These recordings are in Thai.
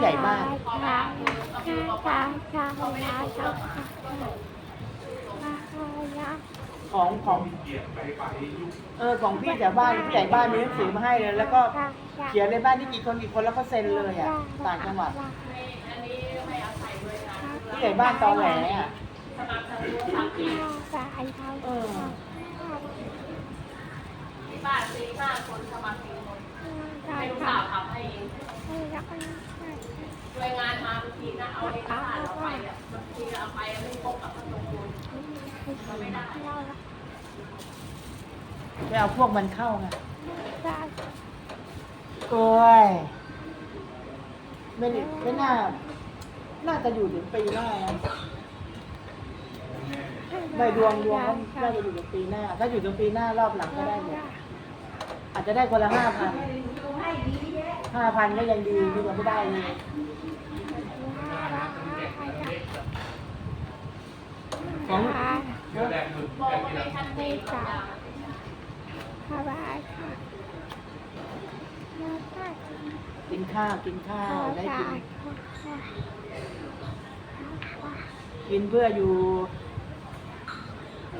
ใหญ่บ้านของของเออของพี่แต่บ้านผู้ใหญ่บ้านมีหนังสือมาให้เลยแล้วก็เขียนในบ้านที่กี่คนกี่คนแล้วก็เซ็นเลยอะต่างจังหวัดผู้ใหญ่บ้านตอแหลอะเออที่บ้านสี่ห้าคนสมัครสี่คนให้ลูกสาวทำให้เอง ช่วยงานมาบางทีนะเอาเอกสารเราไปอะบางทีเอาไปไม่พบกับประตูเราไม่ได้ไปเอาพวกมันเข้าไงโอ้ยไม่ได้ไม่น่า น่าจะอยู่ถึงปีหน้านะไม่ดวงดวงเขาน่าจะอยู่ถึงปีหน้า ถ้าอยู่ถึงปีหน้า รอบหลังก็ได้หมดอาจจะได้คนละห้าพัน ห้าพันก็ยังดีดีกว่าไม่ได้เลยของบอกว่าไม่ชัดเจนทุกอย่างกินข้าวกินข้าว ได้กิน กินเพื่ออยู่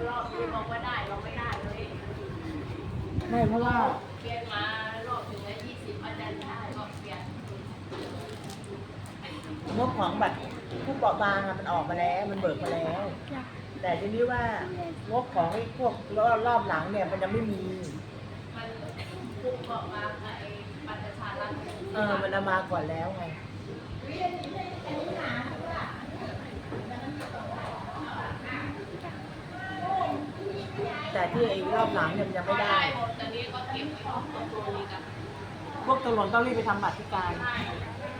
รอบนี้บอกว่าได้เราไม่ได้เลยไม่เพราะว่า เรียนมารอบถึงแล้วยี่สิบอาจารย์ได้ก็เปลี่ยน งบของบัตรผู้เปราะบางอะมันออกมาแล้ว มันเบิกมาแล้ว แต่ทีนี้ว่างบของไอ้พวกรอบรอบหลังเนี่ยมันยังไม่มีมันพุ่งบอกมาไอ้บัตรประชารัฐเออ มันเอามาก่อนแล้วไง แต่ที่ไอ้รอบหลังเนี่ยมันยังไม่ได้หมดตอนนี้ก็เก็บไว้ของตัวนี้กัน พวกตำรวจต้องรีบไปทำบัตรพิการใช่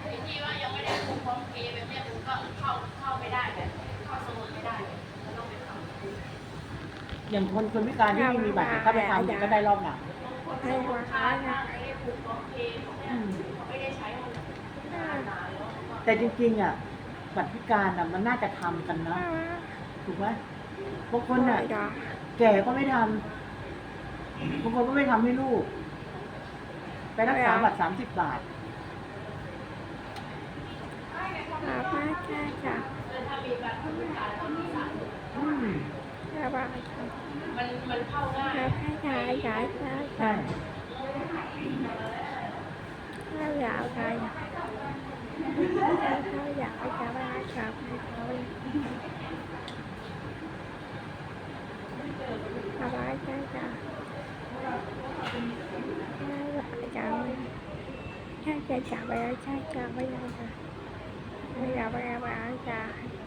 ไอ้ที่ว่ายังไม่ได้คุ้มครองเพย์แบบเนี้ยมันก็เข้าเข้าไม่ได้แบบเข้าสมุดไม่ได้มันต้องไปทำอย่างคนคนพิการที่ไม่มีบัตรเนี่ยถ้าไปทำเนี่ยก็ได้รอบหลังคนสมุดช้าทางไอ้คุ้มครองเพย์พวกเนี้ยอืมเขาไม่ได้ใช้มันนานแล้วแต่จริงๆอะบัตรพิการอะมันน่าจะทำกันนะถูกไหมบางคนอะ แก่ก็ไม่ทำบางคนก็ไม่ทำให้ลูกไป รักษาบัตรสามสิบบาทแล้วถ้ามีบัตรคนพิการตอนที่สามอืมมันมันเข้าง่ายใช่ cha cha cha bây giờ cha cha cha bây giờ cha cha bây cha cha cha cha cha cha cha